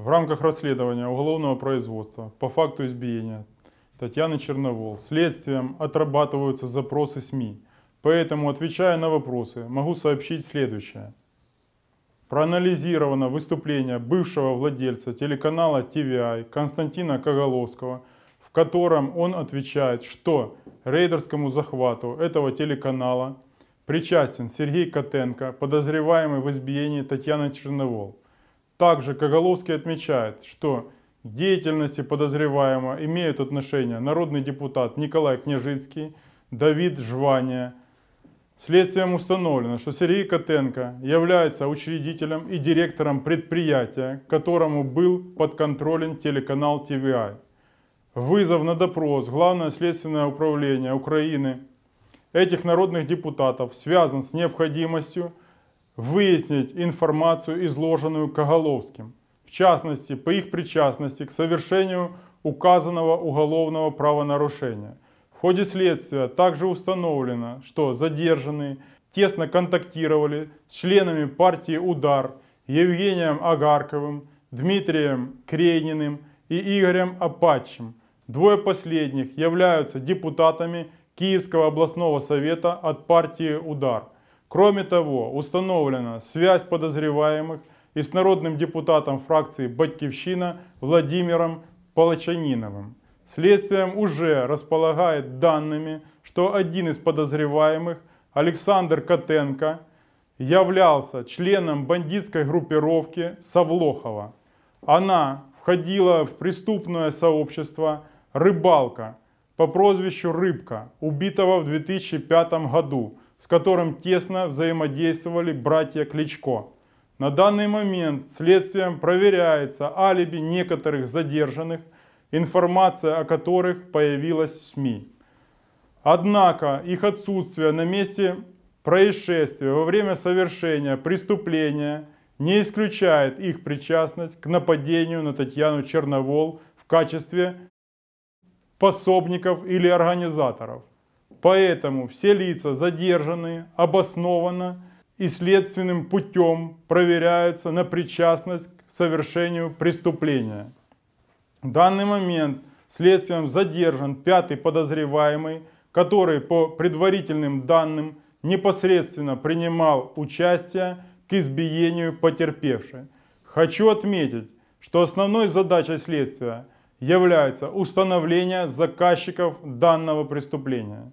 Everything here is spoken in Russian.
В рамках расследования уголовного производства по факту избиения Татьяны Черновол следствием отрабатываются запросы СМИ. Поэтому, отвечая на вопросы, могу сообщить следующее. Проанализировано выступление бывшего владельца телеканала TVI Константина Коголовского, в котором он отвечает, что рейдерскому захвату этого телеканала причастен Сергей Котенко, подозреваемый в избиении Татьяны Черновол. Также Коголовский отмечает, что к деятельности подозреваемого имеют отношение народный депутат Николай Княжицкий, Давид Жвания. Следствием установлено, что Сергей Котенко является учредителем и директором предприятия, которому был подконтролен телеканал ТВИ. Вызов на допрос Главное следственное управление Украины этих народных депутатов связан с необходимостью выяснить информацию, изложенную Коголовским, в частности, по их причастности к совершению указанного уголовного правонарушения. В ходе следствия также установлено, что задержанные тесно контактировали с членами партии «Удар» Евгением Агарковым, Дмитрием Крейниным и Игорем Апачем. Двое последних являются депутатами Киевского областного совета от партии «Удар». Кроме того, установлена связь подозреваемых и с народным депутатом фракции «Батькивщина» Владимиром Палачаниновым. Следствием уже располагает данными, что один из подозреваемых, Александр Котенко, являлся членом бандитской группировки Савлохова. Она входила в преступное сообщество «Рыбалка» по прозвищу Рыбка, убитого в 2005 году с которым тесно взаимодействовали братья Кличко. На данный момент следствием проверяется алиби некоторых задержанных, информация о которых появилась в СМИ. Однако их отсутствие на месте происшествия во время совершения преступления не исключает их причастность к нападению на Татьяну Черновол в качестве пособников или организаторов. Поэтому все лица задержанные обоснованно и следственным путем проверяются на причастность к совершению преступления. В данный момент следствием задержан пятый подозреваемый, который по предварительным данным непосредственно принимал участие к избиению потерпевшей. Хочу отметить, что основной задачей следствия является установление заказчиков данного преступления.